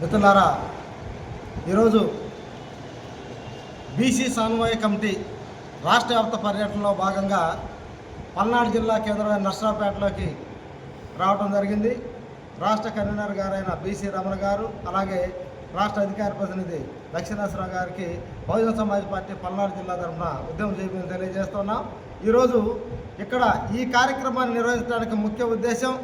మిత్రులారా ఈరోజు బీసీ సమన్వయ కమిటీ రాష్ట్ర వ్యాప్త పర్యటనలో భాగంగా పల్నాడు జిల్లా కేంద్రమైన నర్సరావుపేటలోకి రావడం జరిగింది. రాష్ట్ర కన్వీనర్ గారైన బీసీ రమణ గారు అలాగే రాష్ట్ర అధికార ప్రతినిధి దక్షిణేశ్వరరావు గారికి బహుజన సమాజ్ పార్టీ పల్నాడు జిల్లా తరఫున ఉద్యమం చేయమని తెలియజేస్తున్నాం. ఈరోజు ఇక్కడ ఈ కార్యక్రమాన్ని నిర్వహించడానికి ముఖ్య ఉద్దేశం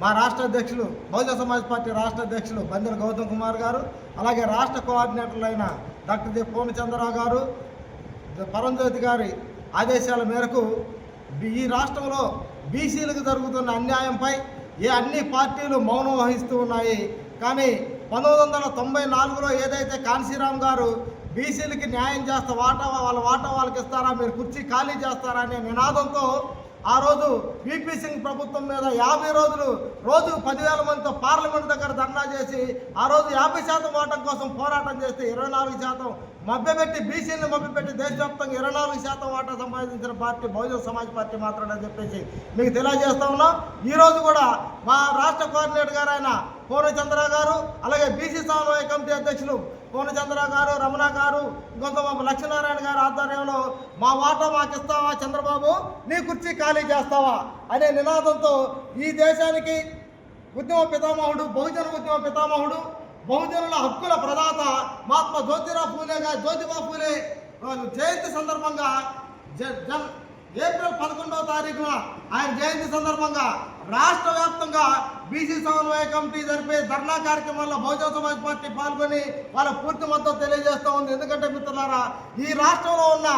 మా రాష్ట్ర అధ్యక్షులు బహుజన సమాజ్ పార్టీ రాష్ట్ర అధ్యక్షులు బందెల గౌతమ్ కుమార్ గారు అలాగే రాష్ట్ర కోఆర్డినేటర్లైన డాక్టర్ ది పూర్ణచంద్రరావు గారు పరంజ్యోతి గారి ఆదేశాల మేరకు ఈ రాష్ట్రంలో బీసీలకు జరుగుతున్న అన్యాయంపై ఏ అన్ని పార్టీలు మౌనం వహిస్తూ ఉన్నాయి. కానీ పంతొమ్మిది వందల తొంభై నాలుగులో ఏదైతే కాన్సీరామ్ గారు బీసీలకి న్యాయం చేస్తా వాటా వాళ్ళ వాటా వాళ్ళకి ఇస్తారా మీరు కుర్చీ ఖాళీ చేస్తారా అనే నినాదంతో ఆ రోజు విపి సింగ్ ప్రభుత్వం మీద యాభై రోజులు రోజు పదివేల మందితో పార్లమెంట్ దగ్గర ధర్నా చేసి ఆ రోజు యాభై శాతం ఓటం కోసం పోరాటం చేస్తే ఇరవై నాలుగు శాతం మభ్యపెట్టి బీసీలను మభ్యపెట్టి దేశవ్యాప్తంగా ఇరవై నాలుగు శాతం వాటా సంపాదించిన పార్టీ బహుజన సమాజ్ పార్టీ మాత్రమే అని చెప్పేసి మీకు తెలియజేస్తా ఉన్నాం. ఈరోజు కూడా మా రాష్ట్ర కోఆర్డినేటర్ గారు ఆయన పూర్ణచంద్ర గారు అలాగే బీసీ సమన్వయ కమిటీ అధ్యక్షులు పూర్ణచంద్ర గారు రమణ గారు ఇంకొంత లక్ష్మీనారాయణ గారు ఆధ్వర్యంలో మా వాటా మాకు ఇస్తావా చంద్రబాబు? నీ కుర్చీ ఖాళీ చేస్తావా? అనే నినాదంతో ఈ దేశానికి ఉద్యమ పితామహుడు బహుజన ఉద్యమ పితామహుడు బహుజనుల హక్కుల ప్రదాత మహాత్మా జ్యోతిరావు పూలే జ్యోతిబా పూలే జయంతి సందర్భంగా జ- జన్- ఏప్రిల్ పదకొండవ తారీఖున ఆయన జయంతి సందర్భంగా రాష్ట్ర వ్యాప్తంగా బీసీ సమన్వయ కమిటీ జరిపే ధర్నా కార్యక్రమంలో బహుజన సమాజ్ పార్టీ పాల్గొని వాళ్ళ పూర్తి మద్దతు తెలియజేస్తూ ఉంది. ఎందుకంటే మిత్రులారా ఈ రాష్ట్రంలో ఉన్న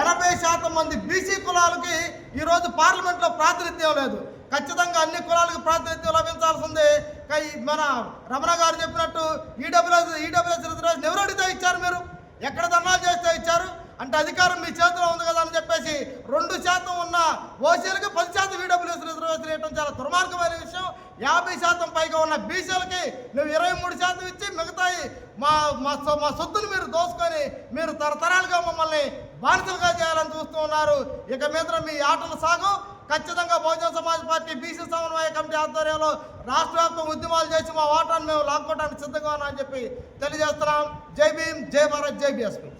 ఎనభై శాతం మంది బీసీ కులాలకి ఈరోజు పార్లమెంట్లో ప్రాతినిధ్యం లేదు. ఖచ్చితంగా అన్ని కులాలకు మన రమణ గారు చెప్పినట్టు ఈడబ్ల్యూఎస్ ఈడబ్ల్యూఎస్ రిజర్వేషన్ ఎవరు అడిగితే ఇచ్చారు మీరు? ఎక్కడ ధర్నాలు చేస్తే ఇచ్చారు? అంటే అధికారం మీ చేతిలో ఉంది కదా అని చెప్పేసి రెండు శాతం ఉన్న ఓసీలకు పది శాతం ఈడబ్ల్యూఎస్ రిజర్వేషన్ ఇవ్వడం చాలా దుర్మార్గమైన విషయం. యాభై శాతం పైగా ఉన్న బీసీలకి నువ్వు ఇరవై మూడు శాతం ఇచ్చి మిగతాయి మా మా మా సొత్తును మీరు దోసుకొని మీరు తరతరాలుగా మమ్మల్ని బానిసలుగా చేయాలని చూస్తూ ఉన్నారు. ఇక మీద మీ ఆటలు సాగు. ఖచ్చితంగా Bahujan Samaj party BC committee ఆధ్వర్యంలో రాష్ట్ర వ్యాప్తంగా ఉద్యమాలు చేసి మా ఓటాన్ని మేము లాక్కోవడానికి సిద్ధంగా ఉన్నామని చెప్పి తెలియజేస్తున్నాం. జై భీమ్ జై భారత్ జై బీఎస్పీ